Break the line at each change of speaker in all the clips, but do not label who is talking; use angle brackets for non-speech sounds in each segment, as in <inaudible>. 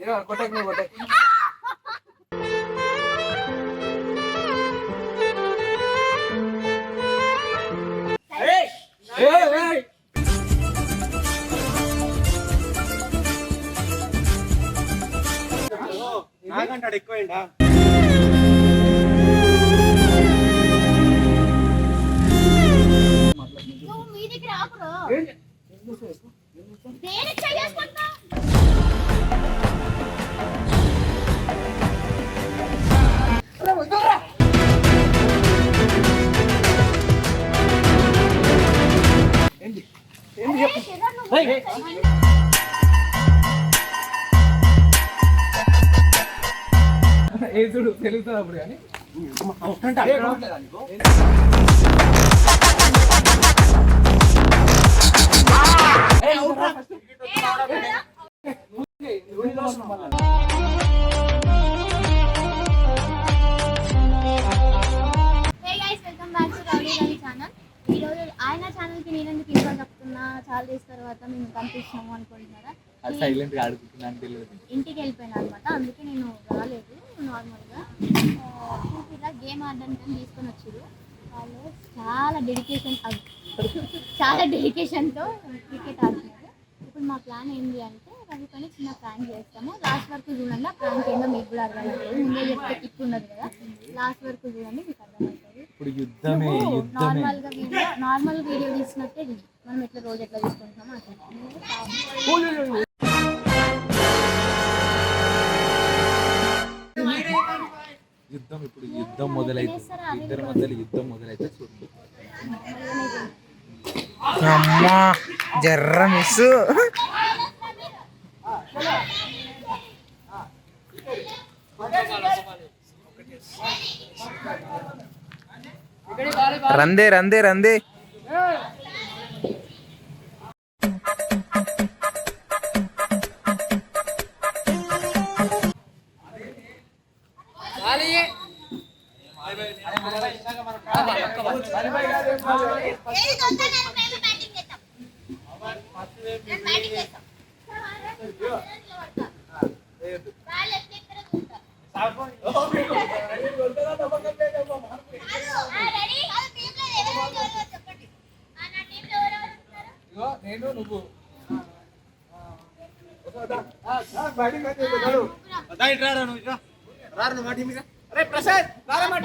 ఇగో కొట్టకు నువ్వు కొట్టకు ఏ చూడు తెలుగుతుంది అప్పుడు కానీ.
Welcome back to rowdy Ravi channel ఈరోజు ఆయన ఛానల్కి నేను ఎందుకు ఇంట్లో చెప్తున్నా చాలా డేస్ తర్వాత మేము పంపించాము అనుకుంటున్నారా?
సైలెంట్గా అడుగుతున్నాను తెలియదు.
ఇంటికి వెళ్ళిపోయాను అనమాట అందుకే నేను రాలేదు నార్మల్గా. ఇలా గేమ్ ఆడడానికి అని తీసుకొని వచ్చారు వాళ్ళు చాలా డెడికేషన్ చాలా డెడికేషన్తో క్రికెట్ ఆడుతున్నారు. ఇప్పుడు మా ప్లాన్ ఏంటి అంటే రవితోని చిన్న ప్రాంక్ చేస్తాము. లాస్ట్ వరకు చూడండి ఆ ప్రాంక్ ఏంటో మీకు కూడా అర్థమవుతుంది. ముందే చెప్తే కిక్ ఉండదు కదా. లాస్ట్ వరకు చూడండి మీకు అర్థమవుతుంది.
ఇప్పుడు యుద్ధమే యుద్ధమే.
నార్మల్ వీడియో నార్మల్ వీడియో తీసినట్టే మనం ఎట్లా రోజు ఎట్లా తీసుకుంటామో అట్లా.
యుద్ధం ఇప్పుడు యుద్ధం మొదలైతుంది ఇద్దరి మధ్యలో యుద్ధం మొదలైతే చూడండి.
అమ్మా జర్ర మిస్. రందే రందే రందే.
ఇగో నేను నువ్వు బయటికి రా, చెప్పు, నడు.
రారా నువ్వు ఇట్రా. రారా మా టీమ్.
అరే ప్రసాద్ రారా మా.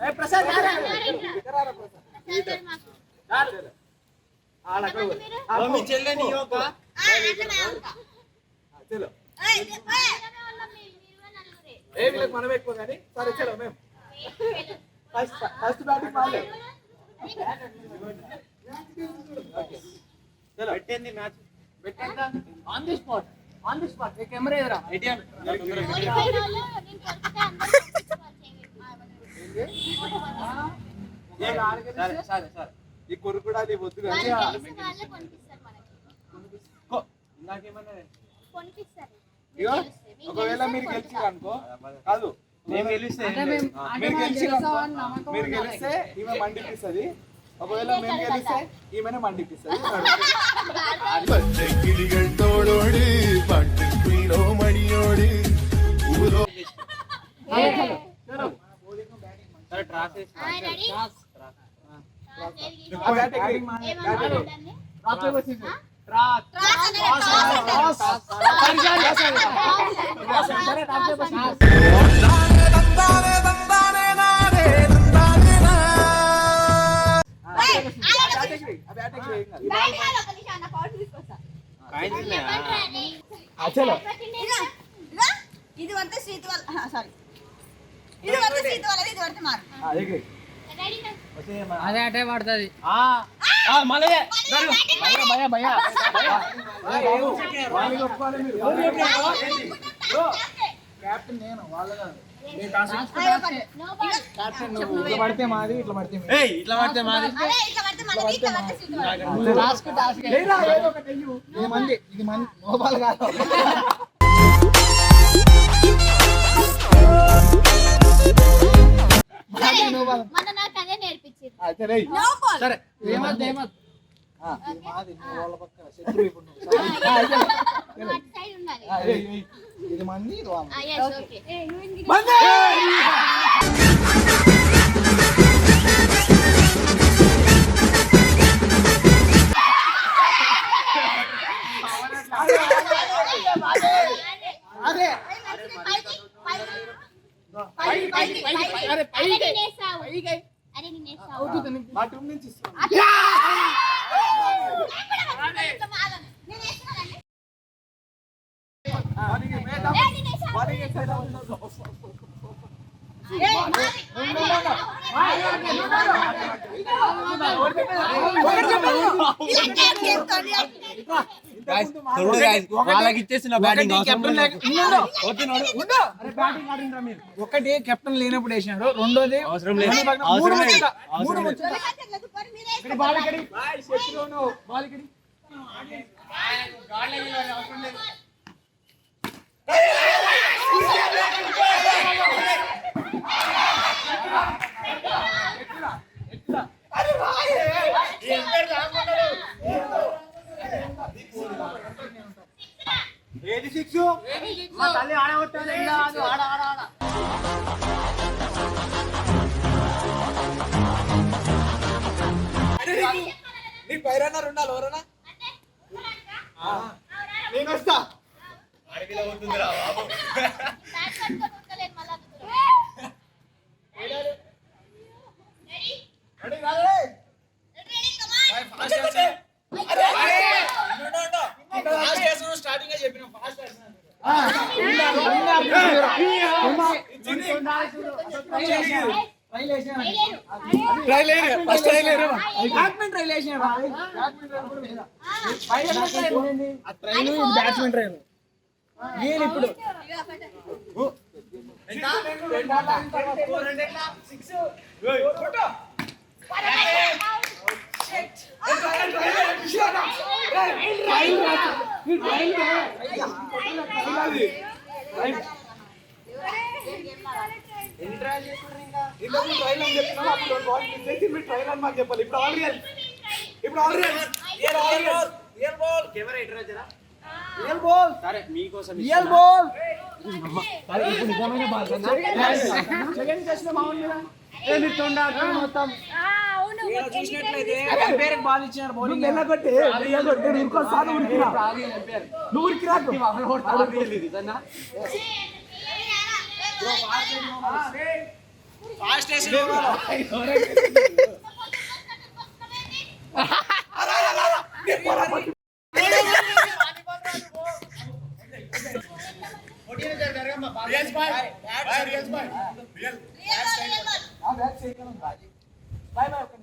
ఏ ప్రసాద్ రారా.
మీ చెల్లె నీ యొక్క?
చలో ఏ వీళ్ళకి మనం ఎక్కువ కానీ. సరే చలో మేము. ఫస్ట్ ఫస్ట్ బ్యాటింగ్ మాలే
చలో పెట్టింది match.
On the spot on the spot A camera ఎదురా? సరే సరే సరే. ఈ కొరుకు కూడా అది వద్దు ఒకవేళ మీరు గెలిచిరు అనుకో కాదు
మేము గెలిస్తే
మీరు గెలిచి మీరు గెలిస్తే ఈమె మండిపిస్తుంది. ఒకవేళ మేము గెలిస్తే ఈమెనే మండిపిస్తుంది.
ట్రాస్
ఇది వస్తే సీత వల్ల సారీ ఇది వస్తే సీత వల్ల ఇది వస్తే మారు.
అదే అటే పడుతుంది.
ఆ, ఆ, మళ్ళీ.
భయ, భయ, నేను వాళ్ళ ఇట్లా పడితే మాది ఇట్లా పడితే
ఇట్లా పడితే మాది.
మంది ఇది మంది మోబాల్ కాదు. మోబాల్
మన నాకు అదే నేర్పించింది
అయితే రేయ్.
నో బాల్
సరే ఏమద్ ఏమద్ ఆ, ఇది మాది నువ్వు వాళ్ళ పక్క శత్రువు ఇప్పుడు నువ్వు. సరే. ఆ, అయితే.
అటు సైడ్ ఉండాలి
ఆ, ఏయ్, ఏయ్. ఇది మంది ఇది వాళ్ళది.
ఆ, yes, okay.
మంది! అదే
పైకి, పైకి.
పైకి, పైకి, పైకి, పైకి. అరే
అరే
పైకి
నేను వేస్తావు.
పైకి
అరే నేను వేస్తావు.
అవుతుంది నీకు. మా టీం నుంచి ఇస్తాను
కొంచెం ఆగండి. నేను వేస్తున్నానండి.
వాడికి మీద
ఏ, నేను వేస్తాను.
వాడికి సైడ్ అవుతుంది.
ఏయ్, మాది.
Guys, చూడు guys, వాళ్ళకి ఇచ్చేసిన బ్యాటింగ్
ఒకటి కెప్టెన్ లేక- ఉండు, ఉండు. ఉండు. అరే బ్యాటింగ్ ఆడిండ్రా మీరు. ఒకటి కెప్టెన్ లేనప్పుడు వేసినారు రెండోది. ఇక్కడ బాల్ ఎక్కడి? ఎక్కడి? ఏది సిక్స్? మా తల్లి ఆడగొట్టాలి ఆడ ఆడ ఆడ నీకు పైరన్నారు ఉండాలి ఎవరన్నా? నేను వస్తా.
ఉరకలేను <laughs> మళ్ళా అందులో. Ready?
రెడీ కాదు
Ready, come on.
ఫాస్ట్ చేస్తే అరే అరే ఫాస్ట్ చేస్తున్నాం స్టార్టింగ్గా చెప్పినాం ఫాస్ట్ చేస్తున్నాం trial first trial batsmen trial వేసినా బ్యాట్స్మెన్ ట్రైల్ నేను ఇప్పుడు ఇంతకు ట్రైల్ అని చెప్పినా అప్పుడు బాల్ మిస్ చేసి మీరు ట్రైల్ అని మాకు చెప్పాలి ఇప్పుడు ఆల్ రియల్ ఇప్పుడు all real real all real real ball
camera ఇటు రాజరా
రియల్ బాల్
సరే మీకోసం
రియల్ బాల్ సరే ఇప్పుడు నిజమైన బాల్ సెకండ్ చేసిన బాల్ మీద మొత్తం చూసినట్లయితే ఎంపైర్ బాల్ ఇచ్చినారు బౌలింగ్ ఎలా కొట్టి ఎలా కొట్టి ఇంకో సార్ ఉరికిరా నువ్వు ఉరికిరా ఫాస్ట్ బాయ్ బాయ్ ఒక్క నిమిషం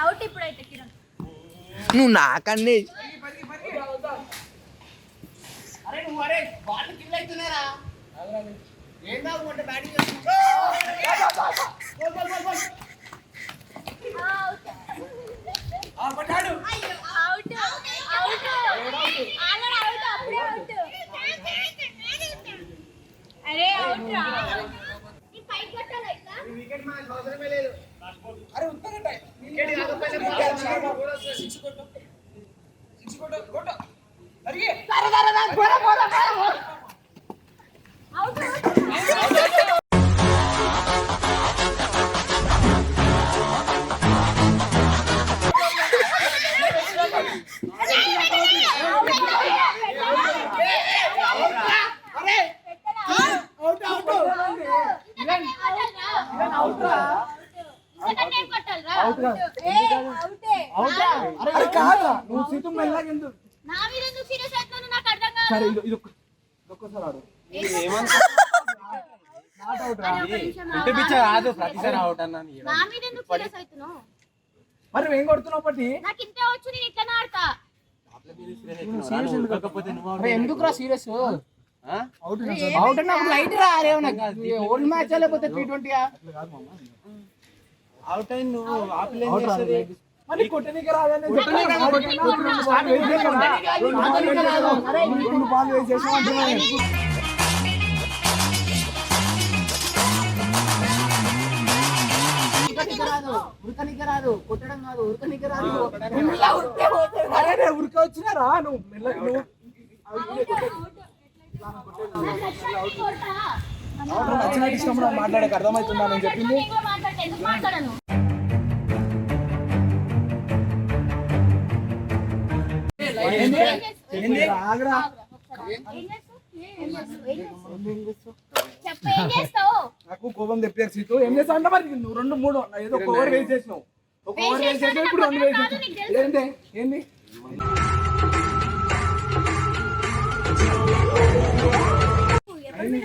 out ఇప్పుడైతే
కిరణ్.
నువ్వు నాకన్నీ.
అరే నువ్వు అరే బాల్ కిల్ అవుతున్నారా? ఏం దాగుంటే బ్యాటింగ్ పట్టాడు
అవుట్ అవుట్. ఆల్రెడీ అవుట్ అప్పుడే అవుట్. అరే అవుట్ రా. నీ పైకి కొట్టాలి ఇట్లా
వికెట్ మనకు అవసరమే లేదు. అరే ఉత్తగట్ట వికెట్ కాకపోతే సిక్స్ కొట్టు. సిక్స్ కొట్టు కొట్టు. అరిగే
అవుట్
అవుట్. అరే కాదా నువ్వు సీటు మెల్లగా ఎందుకు?
నా మీద ఎందుకు సీరియస్ అవుతున్నావు నాకు అర్థం కాదు.
సరే ఇది ఇది ఒక్క- ఇది ఒక్కసారి ఆడు నాట్ అవుట్ రా
అరే, ఒక నిమిషం
ఇంటి పిచ్చ
ఆగు.
కాదు ప్రతిసారి అవుట్ అన్నాను ఈడ.
నా మీద ఎందుకు సీరియస్ అవుతున్నావు
మరి ఏం కొడుతున్నావు పట్టి?
నాకు ఇంతే వచ్చు నేను ఇట్లా ఆడతా.
నువ్వు ఉరకకపోతే నువ్వు out
అరే ఎందుకు రా సీరియస్?
ఆ?
అవుట్ అన్నప్పుడు లైట్ ఓల్డ్ మ్యాచ్ లేకపోతే టీ ట్వంటీ
అవుట్ అయింది నువ్వు ఆ పిల్ల ఏం చేస్తది?
మరి కొట్టనీకి రాదని కొట్టనీకి రాదు. రెండు బాల్ వేసేసాం అంటున్నాను కొట్టడం కాదు. ఉరకనీకి రాదు. ఉరికే వచ్చినారా? నువ్వు
నచ్చినట్టు
ఇష్టం మాట్లాడక అర్థమవుతుందా నేను చెప్పింది ఏంది? నాకు కోపం తెప్పేసి సీటు ఏం చేస్తా అంటే మరి నువ్వు రెండు మూడు ఏదో ఒక ఓవర్ వేసేసినావు. ఒక ఓవర్ వేసి ఇప్పుడు రెండు వేసి ఏంటి ఏంటి అది.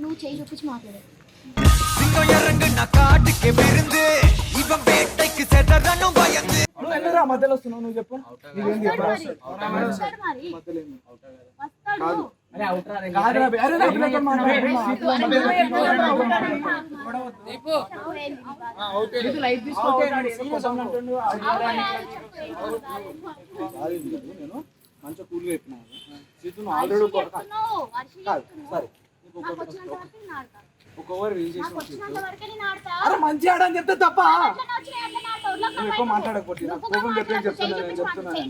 నువ్వు చేయి చూపించి మాట్లాడు.
నువ్వు ఎందుకురా మధ్యలో వస్తున్నావు? నువ్వు చెప్పు. చెప్పు.
చెప్పు? చెప్పు
నేను మంచిగా కూల్గా చెప్పినా.
అరిచి
ఆల్రెడీ కాదు. సరే. ఒక ఓవర్ మంచి ఆడని చెప్తే తప్ప? ఎక్కువ మాట్లాడకపోతే కోపం తెప్పి
మాట్లాడు,
చెప్తున్నా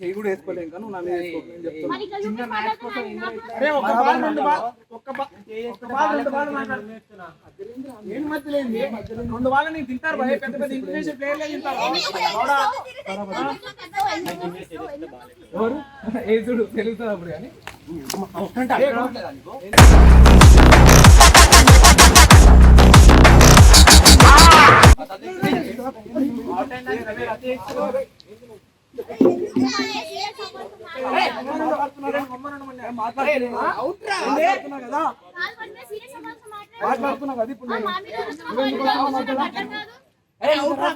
చేయి
కూడా వేసుకోలేను కానీ నా మీద వేసుకోకు నేను చెప్తున్నా
మరి ఇట్లా చూపించి మాట్లాడుతున్నావు, నాకు
అరే ఒక బాల్ రెండు బాల్ ఒక బాల్ ఒక బాల్ రెండు బాల్ మాట్లాడు ఏం మధ్యలో ఏంది? రెండు బాల్ నీకు తింటారు భయ పెద్ద పెద్ద ఇంటర్నేషనల్ ప్లేయర్లే తింటారు అవునా? ఎవరు ఏ చూడు తెలుస్తుంది అప్పుడు కానీ మాట్లాడుతున్నా కదా మాట్లాడుతున్నా కదా ఇప్పుడు అరే అవుట్రా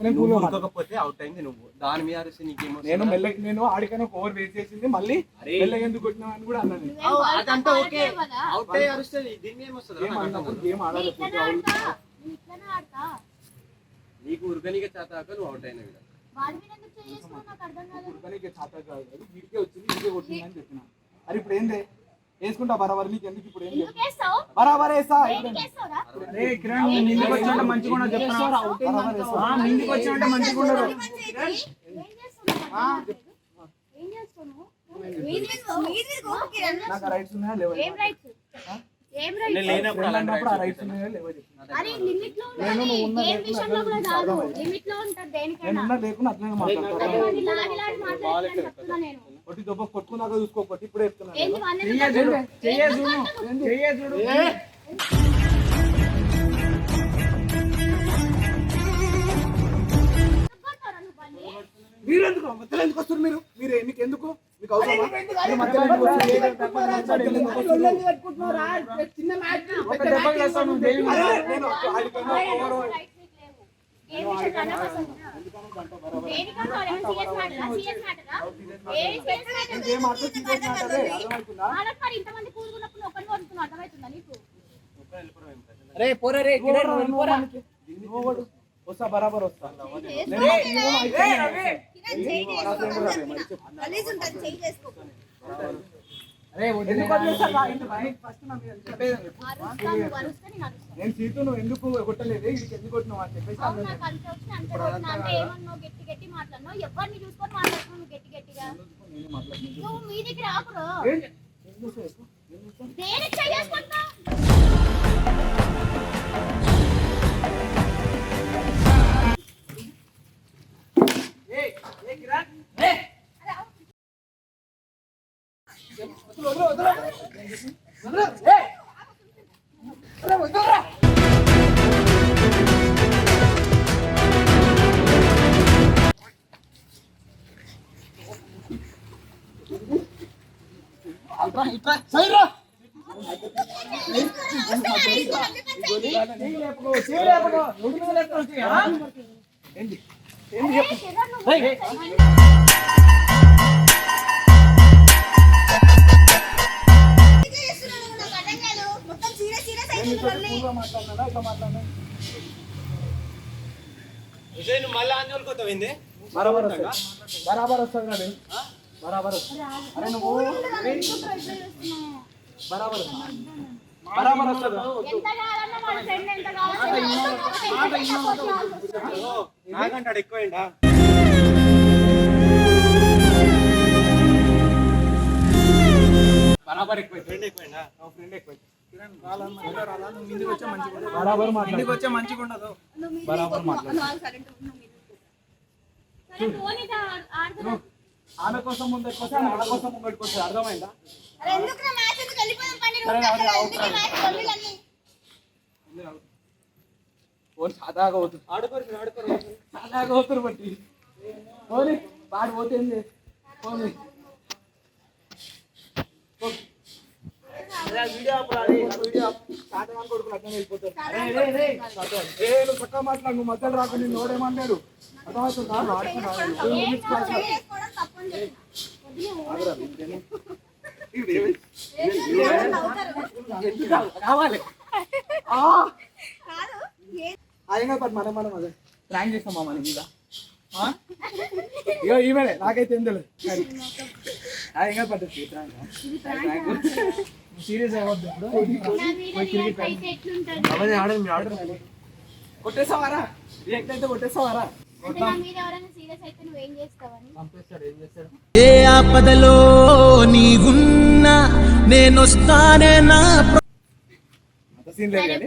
నువ్వు ఉరకకపోతే అవుట్ అయింది నువ్వు. దాని మీద అరిస్తే నీకేమో
నేను మెల్ల నేను ఆడికైనా ఒక ఓవర్ వేస్ట్ చేసింది మళ్ళీ మెల్లగా ఎందుకు కొట్టినావు అని కూడా అన్నాను నేను.
అదంతా ఓకే. అవుట్ అయ్యి అరుస్తుంది దీన్ని ఏమొస్తుంది
గేమ్ ఆడినప్పుడు గేమ్ ఆడాలి
నీకు ఉరకనిక చేతాక నువ్వు అవుట్ అయిన విధంగా
కానీ ఇక చేత కాదు అది. వీడికే వచ్చింది వీడికే కొట్టింది అని చెప్పిన. అరే ఇప్పుడు ఏంది? వేసుకుంటా బరాబర్ నీకు ఎందుకు ఇప్పుడు ఏంది బరాబర్ వేస్తా అరే కిరణ్ నిందికి వచ్చినట్టు మంచిగా ఉండదు చెప్తున్నా నిందికి వచ్చినట్టు మంచిగా ఉండదు
ఏం చేస్తున్నావు?
నాకు రైట్స్ ఉన్నాయా లేవా?
ఏం రైట్స్ ఏం రైట్స్
ఫ్రెండ్ అన్నప్పుడు ఆ రైట్స్ ఉన్నాయా లేవా చెప్తున్నా
అరే లిమిట్లో ఉండాలి గేమ్ విషయంలో కూడా కాదు. లిమిట్లో ఉంటది
నేను
దేనికైనా
ఉన్నా లేకుండా అట్లనే మాట్లాడతాను కొట్టి దెబ్బ కొట్టుకున్నాక చూసుకో కొట్టి ఇప్పుడే చెప్తున్నా
ఏంది వన్
మీరు ఎందుకు మధ్యలో ఎందుకు వస్తారు మీరు? మీరు మీకు ఎందుకు మీకు అవసరమా
ఇంతమంది కూడుకున్నప్పుడు ఒకరిని కొడుతున్నావు అర్థమవుతుందా నీకు
రే పోరే రే నువ్వు వస్తా బరాబర్ వస్తా
చేయి చేసుకో ఉంటుంది చేయి చేసుకో
నేను
సీటు నువ్వు ఎందుకు కొట్టలేదు? వీడికి ఎందుకు కొట్టినావు అని చెప్పేసి
అవును నాకు
ఏంది? ఏంది చెప్పు?
విజయ్ నువ్వు మళ్ళీ ఆందోళన ఏంది
బరాబర్ వస్తుంది బరాబర్ వస్తుంది నాది బరాబర్ అరే నువ్వు బరాబర్ బరాబర్ వస్తుంది
ఎంత
నాకంటాడు
బరాబర్ ఎక్కువ
ఫ్రెండ్ ఎక్కువ
ఫ్రెండ్ ఎక్కువ బరాబర్ మాట్లాడు. మాట్లాడు ఆమె కోసం ముందు ఎక్కువ ఆమె కోసం ముందు ఎక్కువ అర్థమైందా? సాదాగా అవుతుంది
ఆడుకోరు ఆడుకోరు.
సాదాగా అవుతారు బట్టి. పోనీ వాడు పోతే ఏం పోనీ వీడియో వీడియో సాధన కొడుకులు అర్థం వెళ్ళిపోతారు అరే, రే, రే. ఏ నువ్వు చక్కగా మాట్లాడు నువ్వు మధ్యలో రాకు నేను నోడేమన్నాడు కావాలి అయ్యంగా పట్టు మనం మనం అదే ప్రాంక్ చేస్తామా మన మీద ఆ? ఇగో ఈమెనే నాకైతే ఏం తెలియదు సీరియస్ అవ్వద్దు ఇప్పుడు
రియాక్ట్ అయితే
ఏం చేస్తాడు?
ఏ ఆపదలో నీవున్నా నేనొస్తానే నా
అంత సీన్ లేదు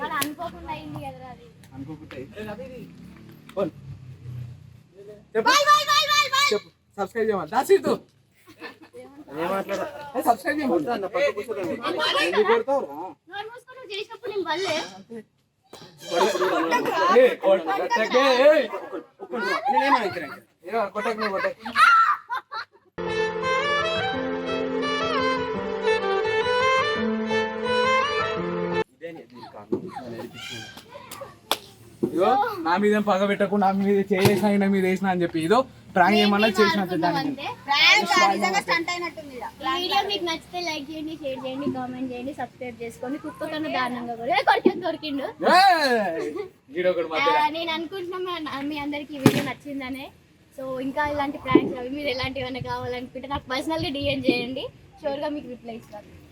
సరే
నువ్వు అనుకుంటావు నువ్వు మధ్యలో ఎక్కువ వచ్చి-
ఓవర్ యాక్షన్
ఇది ఏం కాదు. ఏయ్, ఏయ్, ఏయ్. చెయ్యి- చెయ్యి పడొద్దు, చెయ్యి పడితే పడుతుంది.
అరే నువ్వు చేసినప్పుడు నేను తీసుకోలేను ఆరా
అర్థం కాదు. సారీ ఆ, సారీ ఇగో ఈడు ఇరికింది అమ్మ.
వాళ్ళు అనుకోకుండా అయింది కదరా అది
అనుకోకుంటే ఫోన్. చెప్పు చెప్పు సబ్స్క్రైబ్ చేయమని దా సీటు ఏ, సబ్స్క్రైబ్ చేయమని ఎందుకు కొడతావురా? ఇదో నా మీద ఏం పగ పెట్టకు నా మీద చేసిన ఆయన మీద వేసిన అని చెప్పి ఇదో ప్రాంక్ ఏమన్నా
వీడియో మీకు నచ్చితే లైక్ చేయండి షేర్ చేయండి కామెంట్ చేయండి సబ్స్క్రైబ్ చేసుకోండి. కుక్క కన్నా దారుణంగా కూడా. దొరికిండు? నేను అనుకుంటున్నా మీ అందరికి ఈ వీడియో నచ్చిందనే. సో ఇంకా ఇలాంటి ప్రాంక్స్ అవి మీరు ఎలాంటివైనా కావాలనుకుంటే నాకు పర్సనల్గా డిఎం చేయండి. షూర్గా మీకు రిప్లై ఇస్తాను.